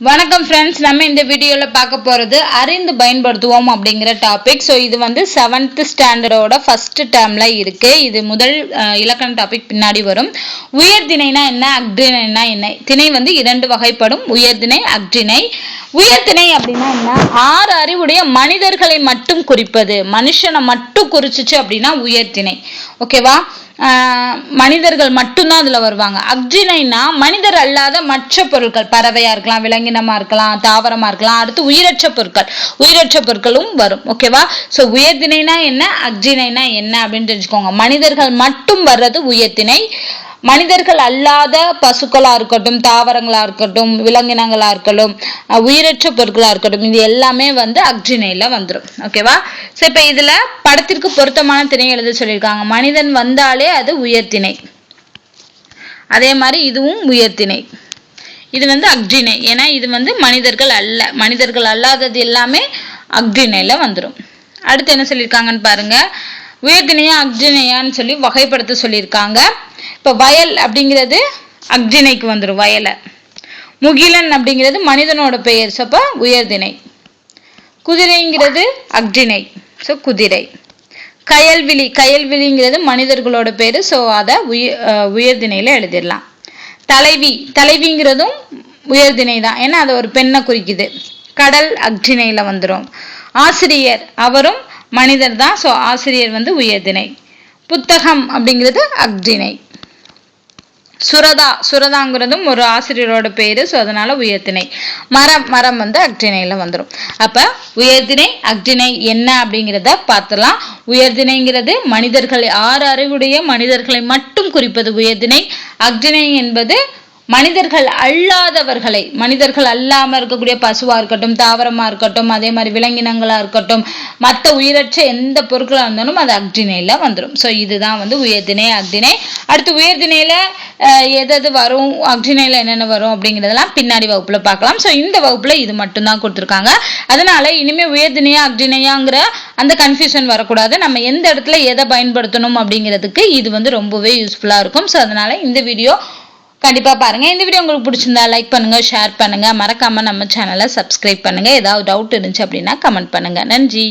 வணக்கம் ஃப்ரெண்ட்ஸ் நம்ம இந்த வீடியோவில் பார்க்க போகிறது அறிந்து பயன்படுத்துவோம் அப்படிங்கிற டாபிக் ஸோ இது வந்து செவன்த் ஸ்டாண்டர்டோட ஃபஸ்ட்டு டேர்மில் இருக்குது இது முதல் இலக்கண டாபிக் பின்னாடி வரும். உயர்திணைனா என்ன? அக்ரிணைனா என்ன? திணை வந்து இரண்டு வகைப்படும். உயர்திணை உயர் உயர்திணை அப்படின்னா என்ன? ஆறு அறிவுடைய மனிதர்களை மட்டும் குறிப்பது. மனுஷனை மட்டும் குறிச்சிச்சு அப்படின்னா உயர்திணை ஓகேவா மனிதர்கள் மட்டும்தான் அதுல வருவாங்க. அக்ஜினைனா மனிதர் அல்லாத மற்ற பொருட்கள் பறவையா இருக்கலாம் விலங்கினமா இருக்கலாம் தாவரமா இருக்கலாம் அடுத்து உயிரற்ற பொருட்கள். உயிரற்ற பொருட்களும் வரும் ஓகேவா சோ உயர்தினைனா என்ன அக்ஜினைனா என்ன அப்படின்னு தெரிஞ்சுக்கோங்க. மனிதர்கள் மட்டும் வர்றது உயர்திணை மனிதர்கள் அல்லாத பசுக்களா இருக்கட்டும் தாவரங்களா இருக்கட்டும் விலங்கினங்களா இருக்கட்டும் உயிரற்ற பொருட்களா இருக்கட்டும் இது எல்லாமே வந்து அக்ஜினைல வந்துடும் ஓகேவா சோ இப்ப இதுல படத்திற்கு பொருத்தமான திணை எழுத சொல்லியிருக்காங்க. மனிதன் வந்தாலே அது உயர்த்திணை அதே மாதிரி இதுவும் உயர்த்திணை இது வந்து அக்ஜினை. ஏன்னா இது வந்து மனிதர்கள் அல்ல. மனிதர்கள் அல்லாதது எல்லாமே அக்ஜினைல வந்துடும் அடுத்து என்ன சொல்லியிருக்காங்கன்னு பாருங்க. உயர்திணையா அக்ஜினையான்னு சொல்லி வகைப்படுத்த சொல்லியிருக்காங்க. இப்போ வயல் அப்படிங்கிறது அக்ஜினைக்கு வந்துடும் வயலை. முகிலன் அப்படிங்கிறது மனிதனோட பெயர் ஸோ அப்போ உயர்திணை. குதிரைங்கிறது அக்ஜினை ஸோ குதிரை. கயல்விழி கயல்விழிங்கிறது மனிதர்களோட பேர் ஸோ அதை உய அஹ் எழுதிடலாம். தலைவி தலைவிங்கிறதும் உயர்திணை தான் ஏன்னா அது ஒரு பெண்ணை குறிக்குது. கடல் அக்ஜினையில் வந்துடும் ஆசிரியர் அவரும் மனிதர் தான் ஸோ ஆசிரியர் வந்து உயர்திணை. புத்தகம் அப்படிங்கிறது அக்ஜிணை சுரதா சுரதாங்கிறதும் ஒரு ஆசிரியரோட பேரு ஸோ அதனால உயர்த்திணை மரம் மரம் வந்து அக்டிணையில வந்துடும் அப்ப உயர்திணை அக்டிணை என்ன அப்படிங்கிறத பார்த்தலாம். உயர்திணைங்கிறது மனிதர்களை ஆறு அறிவுடைய மனிதர்களை மட்டும் குறிப்பது உயர்திணை. அக்டிணை என்பது மனிதர்கள் அல்லாதவர்களை மனிதர்கள் அல்லாம இருக்கக்கூடிய பசுவா இருக்கட்டும் தாவரமா இருக்கட்டும் அதே மாதிரி விலங்கினங்களா இருக்கட்டும் மற்ற உயிரற்ற எந்த பொருட்களா இருந்தாலும் அது அக்டிணையில வந்துடும் ஸோ இதுதான் வந்து உயர்திணை அக்டிணை அடுத்து உயர்திணையில அஹ், எது எது வரும் அக்டிணையில என்னென்ன வரும் அப்படிங்கிறதெல்லாம் பின்னாடி வகுப்புல பார்க்கலாம். ஸோ இந்த வகுப்புல இது மட்டும்தான் கொடுத்துருக்காங்க. அதனால இனிமே உயர்தினையா அக்னினையாங்கிற அந்த கன்ஃபியூஷன் வரக்கூடாது. நம்ம எந்த இடத்துல எதை பயன்படுத்தணும் அப்படிங்கிறதுக்கு இது வந்து ரொம்பவே யூஸ்ஃபுல்லா இருக்கும். ஸோ அதனால இந்த வீடியோ கண்டிப்பாக பாருங்கள் இந்த வீடியோ உங்களுக்கு பிடிச்சிருந்தா லைக் பண்ணுங்கள் ஷேர் பண்ணுங்கள் மறக்காமல் நம்ம சேனலை சப்ஸ்கிரைப் பண்ணுங்கள் ஏதாவது டவுட் இருந்துச்சு அப்படின்னா கமெண்ட் பண்ணுங்கள் நன்றி.